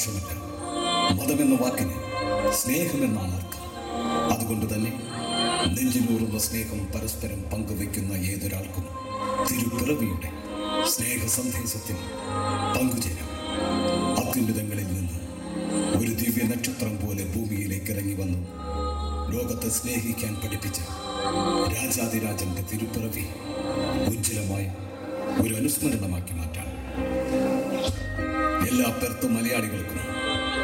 ആഘോഷമില്ല മതമെന്ന വാക്കിന് സ്നേഹമെന്നാണ് അർത്ഥം. അതുകൊണ്ട് തന്നെ നെഞ്ചിനൂറുന്ന സ്നേഹം പരസ്പരം പങ്കുവെക്കുന്ന ഏതൊരാൾക്കും തിരുപ്പിറവിയുടെ സ്നേഹ സന്ദേശത്തിൽ പങ്കുചേരാം. അത്യുന്നതങ്ങളിൽ നിന്ന് ഒരു ദിവ്യ നക്ഷത്രം പോലെ ഭൂമിയിലേക്ക് ഇറങ്ങി വന്നു ലോകത്തെ സ്നേഹിക്കാൻ പഠിപ്പിച്ച രാജാതിരാജന്റെ തിരുപ്പിറവി ഉജ്ജ്വലമായ ഒരു അനുസ്മരണമാക്കി മാറ്റാം. എല്ലാ പെർത്ത് മലയാളികൾക്കും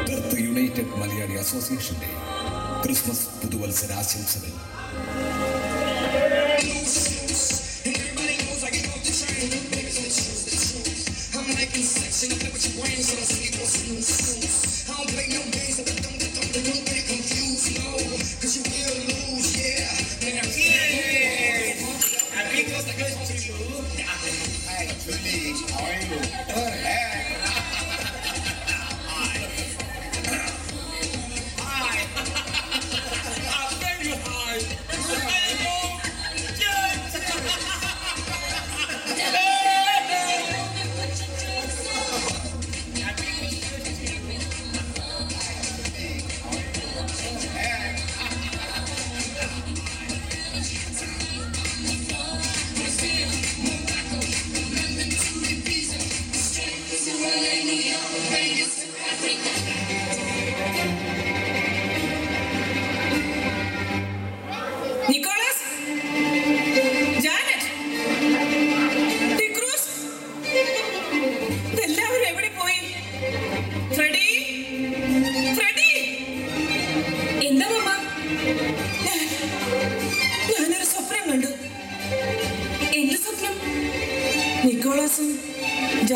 പെർത്ത് യുണൈറ്റഡ് മലയാളി അസോസിയേഷന്റെ ക്രിസ്മസ് പുതുവത്സര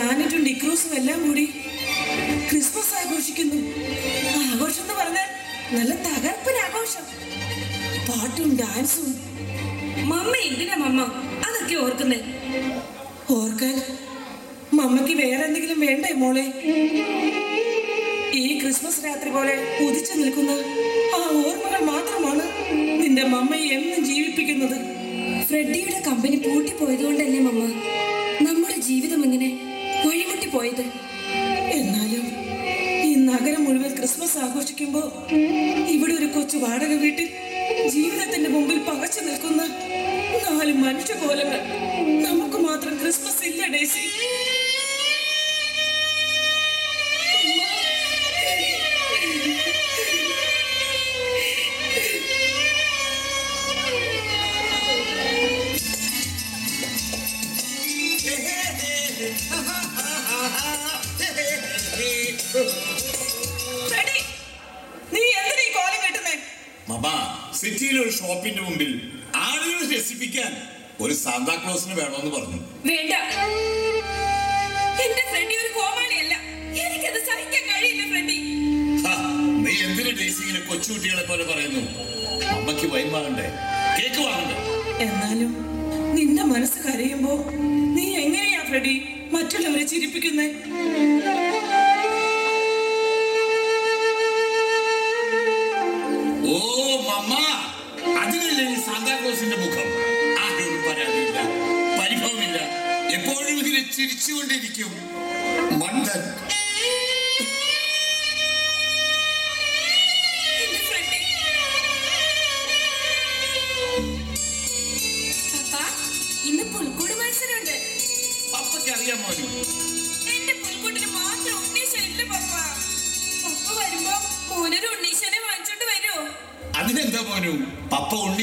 ജാനറ്റും ഡിക്രൂസും എല്ലാം കൂടി ക്രിസ്മസ് ആഘോഷിക്കുന്നു. ആഘോഷം എന്ന് പറഞ്ഞാൽ നല്ല തകർപ്പൻ ആഘോഷം പാട്ടും ഡാൻസും. മമ്മ എന്തിനാ മമ്മ? അതൊക്കെ ഓർക്കുന്നേ. ഓർക്കാൻ മമ്മയ്ക്ക് വേറെ എന്തെങ്കിലും വേണ്ടേ മോളെ? ഈ ക്രിസ്മസ് രാത്രി പോലെ ഉദിച്ചു നിൽക്കുന്ന ആ ഓർമ്മകൾ മാത്രമാണ് നിന്റെ മമ്മയെ എന്നും ജീവിപ്പിക്കുന്നത്. ഫ്രെഡിയുടെ കമ്പനി പൂട്ടിപ്പോയതുകൊണ്ടല്ലേ മമ്മ? പോയത്. എന്നാലും ഈ നഗരം മുഴുവൻ ക്രിസ്മസ് ആഘോഷിക്കുമ്പോ ഇവിടെ ഒരു കൊച്ചു വാടക വീട്ടിൽ ജീവിതത്തിന്റെ മുമ്പിൽ പകച്ചു നിൽക്കുന്ന നാല് മനുഷ്യ കോലങ്ങൾ. നമുക്ക് മാത്രം ക്രിസ്മസ് ഇല്ല ഡേസി. ഷോപ്പിന്റെ മുമ്പിൽ ആളുകൾ രസിപ്പിക്കാൻ ഒരു സാന്താക്ലോസിന് വേണമെന്ന് പറഞ്ഞു. വേണ്ട. എന്റെ ഫ്രെഡി ഒരു കോമാളിയല്ല. എനിക്കത് സഹിക്കാൻ കഴിയില്ല ഫ്രെഡി ഹാ, നീ എന്തിനു ഡേസി ഇങ്ങനെ കൊച്ചുകുട്ടികളെ പോലെ പറയുന്നു? അമ്മയ്ക്ക് വൈൻ വാങ്ങണ്ടേ? കേക്ക് വാങ്ങണ്ടേ? എന്നാലും നിന്റെ മനസ്സ് കരയുമ്പോ നീ എങ്ങനെയാ ഫ്രെഡി മറ്റുള്ളവരെ ചിരിപ്പിക്കുന്നേ? എപ്പോഴും ഇങ്ങനെ ചിരിച്ചുകൊണ്ടിരിക്കും. മണ്ടൻ.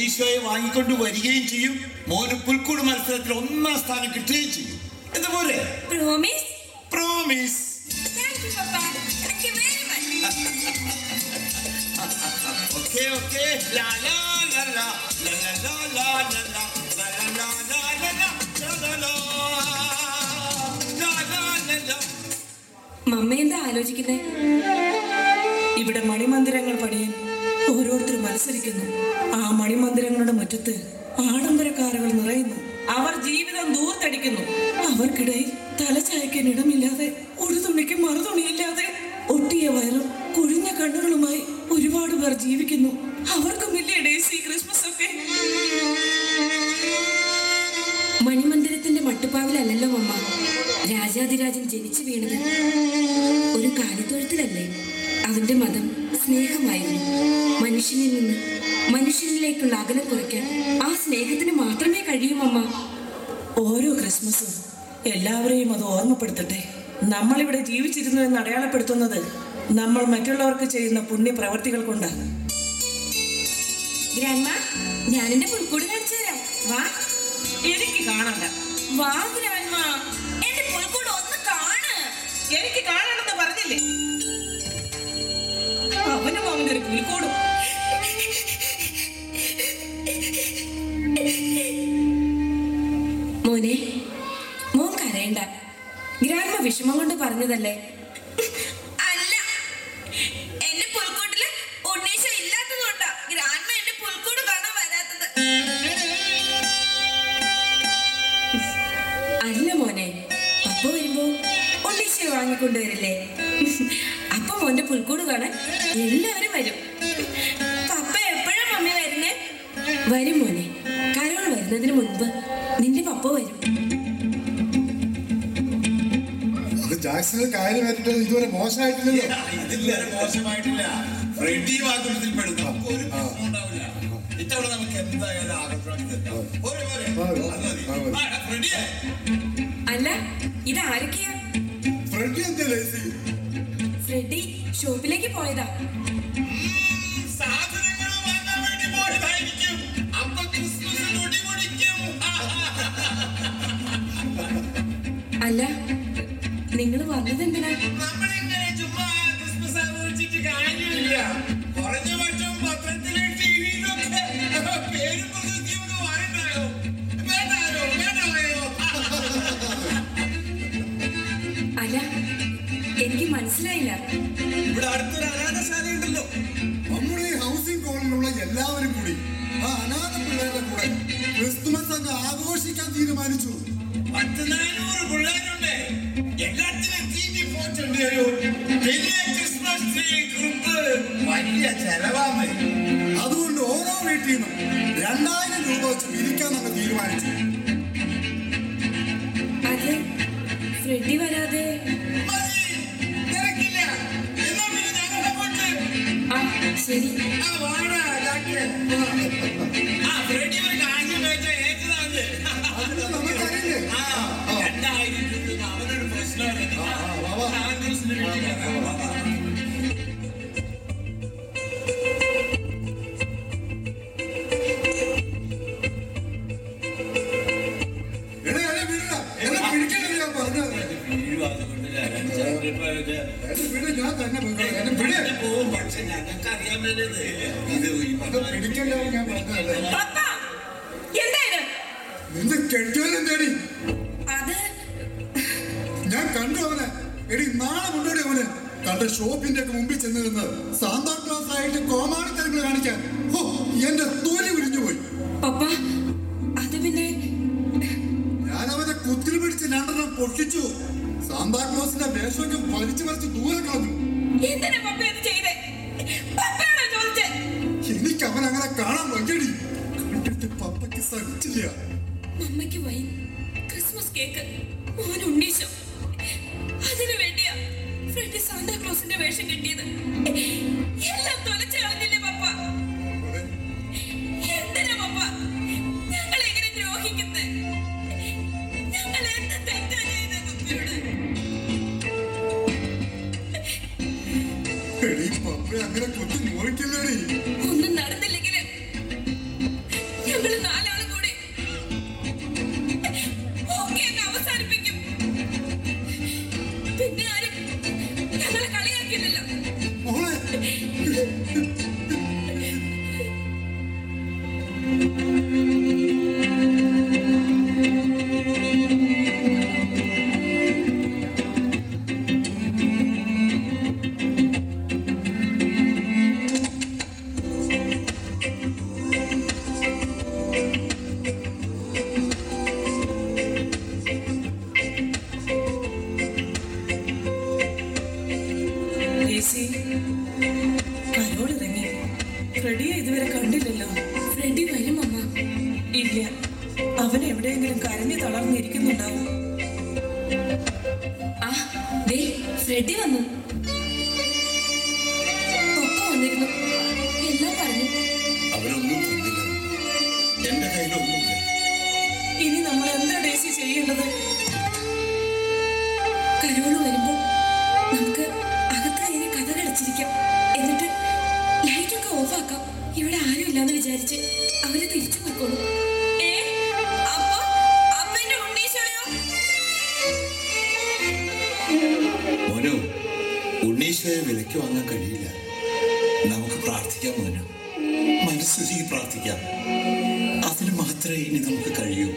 ഉണ്ണീശോയെ വാങ്ങിക്കൊണ്ട് വരികയും ചെയ്യും. മോന് പുൽക്കൂട് മത്സരത്തിൽ ഒന്നാം സ്ഥാനം കിട്ടുകയും ചെയ്യും. എന്തുപോലെ പ്രോമിസ് പ്രോമിസ് ഓക്കെ ഓക്കെ ലാ ലാ ലാ ലാ ലാ ലാ ലാ ലാ മമ്മ എന്താ ആലോചിക്കുന്നേ? ഇവിടെ മണിമന്ദിരങ്ങൾ പണിയാൻ ഓരോരുത്തരും മത്സരിക്കുന്നു. ആ മണിമന്ദിരങ്ങളുടെ മുറ്റത്ത് ആഡംബര നിറയുന്നു. അവർ ജീവിതം ദൂർത്തടിക്കുന്നു. അവർക്കിടയിൽ തലചായ്ക്കാൻ ഇടമില്ലാതെ ഒരു തുണിക്ക് മറുതുണിയില്ലാതെ ഒട്ടിയ വയറും കുഴിഞ്ഞ കണ്ണുകളുമായി ഒരുപാട് പേർ ജീവിക്കുന്നു. അവർക്കും ഇല്ലേ ക്രിസ്മസ് ഒക്കെ? മണിമന്ദിരത്തിന്റെ മട്ടുപ്പാവിലല്ലല്ലോ അമ്മ. രാജാതിരാജൻ ജനിച്ചു വീണത് ഒരു കാലിത്തൊഴുത്തിലല്ലേ? അവന്റെ മതം സ്നേഹമായിരുന്നു. മനുഷ്യനിൽ നിന്ന് മനുഷ്യനിലേക്കുള്ള അകലം കുറയ്ക്കാൻ ആ സ്നേഹത്തിന് മാത്രമേ കഴിയൂ അമ്മ ഓരോ ക്രിസ്മസും എല്ലാവരെയും അത് ഓർമ്മപ്പെടുത്തട്ടെ. നമ്മളിവിടെ ജീവിച്ചിരുന്നു എന്ന് അടയാളപ്പെടുത്തുന്നത് നമ്മൾ മറ്റുള്ളവർക്ക് ചെയ്യുന്ന പുണ്യപ്രവർത്തികൾ കൊണ്ടാണ്. ഗ്രാൻഡ്മ ഞാൻ എന്റെ പുൽക്കൂട് കാണിച്ചു തരാം. വാ. എനിക്ക് കാണണ്ട. വാ ഗ്രാൻഡ്മ. എന്റെ പുൽക്കൂട് ഒന്ന് കാണ്. എനിക്ക് കാണണമെന്ന് പറഞ്ഞില്ലേ? ഒരു മോനെ മോൻ കരയണ്ട. ഗ്രാൻഡ്മ വിഷമം കൊണ്ട് പറഞ്ഞതല്ലേ? അല്ല എന്റെ പുൽക്കൂട്ടിൽ ഉണ്ണീശ ഇല്ലാത്തതുകൊണ്ടാ ഗ്രാൻഡ്മ എന്റെ പുൽക്കൂട് കാണാൻ വരാത്തത്. അല്ല മോനെ അപ്പ വരുമ്പോ ഉണ്ണീശ വാങ്ങിക്കൊണ്ടുവരില്ലേ അപ്പൊ മോന്റെ പുൽക്കൂട് കാണാൻ എല്ലാവരും വരും. മുൻപ് നിന്റെ പപ്പ വരും. ഇതുവരെ മോശമായിട്ടില്ലല്ലോ. ഇതില്ല മോശമായിട്ടില്ല. പെടുന്നു ഒരു പ്രശ്നം ഉണ്ടാവില്ല. ഇത്തവണ നമുക്ക് എന്തായാലും ഫ്രെഡിയെ. അല്ല ഇത് ആരൊക്കെയാ? എന്താ ലേസി? ഫ്രെഡി ഷോപ്പിലേക്ക് പോയതാ. അല്ല നിങ്ങൾ വന്നത് എന്തിനാ അല്ല എനിക്ക് മനസ്സിലായില്ല. ഇവിടെ അടുത്തൊരു അനാഥശാല ഉണ്ടല്ലോ നമ്മുടെ ഈ ഹൗസിംഗ് എല്ലാവരും കൂടി ആ അനാഥ പിള്ളേരുടെ കൂടെ ക്രിസ്തുമസ് അങ്ങ് ആഘോഷിക്കാൻ തീരുമാനിച്ചു. പത്ത് നാനൂറ് പിള്ളേരുണ്ട്. എല്ലാത്തിനും തീറ്റി പോയിട്ടുണ്ട് ഒരു വലിയ ക്രിസ്മസ് ട്രീ ഗ്രൂപ്പ് വലിയ ചെലവാണ്. അതുകൊണ്ട് ഓരോ വീട്ടിൽ നിന്നും രണ്ടായിരം രൂപ വെച്ച് പിരിക്കാൻ നമ്മൾ തീരുമാനിച്ചു. ഫ്രെഡി വരാതെ. ശരി. ആ വാടാ ഡാക്ടർ ആ ഫ്രെഡി ഒരു കാര്യം വെച്ചാൽ നിന്റെ ഞാൻ കണ്ടു അവനെ. എടി നാളെ കൊണ്ടുപോയി അവന് തന്റെ ഷോപ്പിന്റെ ഒക്കെ മുമ്പിൽ ചെന്ന് നിന്ന് സാന്താ ക്ലാസ് ആയിട്ട് കോമാളിത്തരങ്ങൾ കാണിക്കാൻ. ഓ എന്റെ തോലി ഉരിഞ്ഞു പോയി. പപ്പ അത് പിന്നെ ഞാൻ അവനെ കുത്തിൽ പിടിച്ച് രണ്ടെണ്ണം പൊട്ടിച്ചു. സാന്താ ക്ലോസിന്റെ വേഷമൊക്കെ വലിച്ചു വലിച്ച് ദൂരെ കളഞ്ഞു. എനിക്ക് അവൻ അങ്ങനെ കാണാൻ വയ്യടി. കണ്ടിട്ട് പപ്പയ്ക്ക് സഹിച്ചില്ല. അമ്മയ്ക്ക് വൈ ക്രിസ്മസ് കേക്ക് മോൻ ഉണ്ണീശോ. അതിനു ഫ്രെഡി സാന്താക്ലോസിന്റെ വേഷം കിട്ടിയത്. എല്ലാം ഫ്രെഡി വന്നു. പപ്പ വന്നിരുന്നു. എല്ലാം പറഞ്ഞു. അവരൊന്നും തന്നില്ല. എന്റെ കയ്യിലൊന്നുമില്ല ഇനി നമ്മൾ എന്താ ഡേസി ചെയ്യേണ്ടത്? കരോൾ നമുക്ക് എന്നിട്ട് ലൈറ്റൊക്കെ ഓഫാക്കാം. ഇവിടെ ആരും ഇല്ലാന്ന് വിചാരിച്ച് അവർ വിലയ്ക്ക് വാങ്ങാൻ കഴിയില്ല. നമുക്ക് പ്രാർത്ഥിക്കാം മോനു. മനസ്സുരുകി പ്രാർത്ഥിക്കാം. അതിന് മാത്രമേ ഇനി നമുക്ക് കഴിയൂ.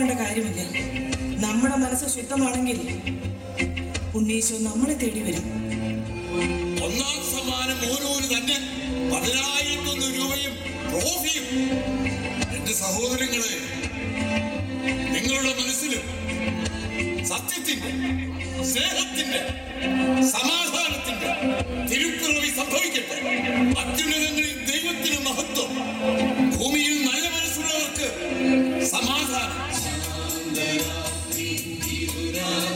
പോകേണ്ട കാര്യമില്ല. നമ്മുടെ മനസ്സ് ശുദ്ധമാണെങ്കിൽ ഉണ്ണീശോ നമ്മളെ തേടി വരും. ഒന്നാം സമ്മാനം ഓരോരു തന്നെ പതിനായിരത്തൊന്ന് രൂപയും ട്രോഫിയും. എന്റെ സഹോദരങ്ങളെ നിങ്ങളുടെ മനസ്സിലും സത്യത്തിന്റെ സ്നേഹത്തിന്റെ സമാധാനത്തിന്റെ തിരുപ്പുറവി സംഭവിക്കട്ടെ. അത്യുന്നതങ്ങളിൽ ദൈവത്തിന് മഹത്വം. Hallelujah.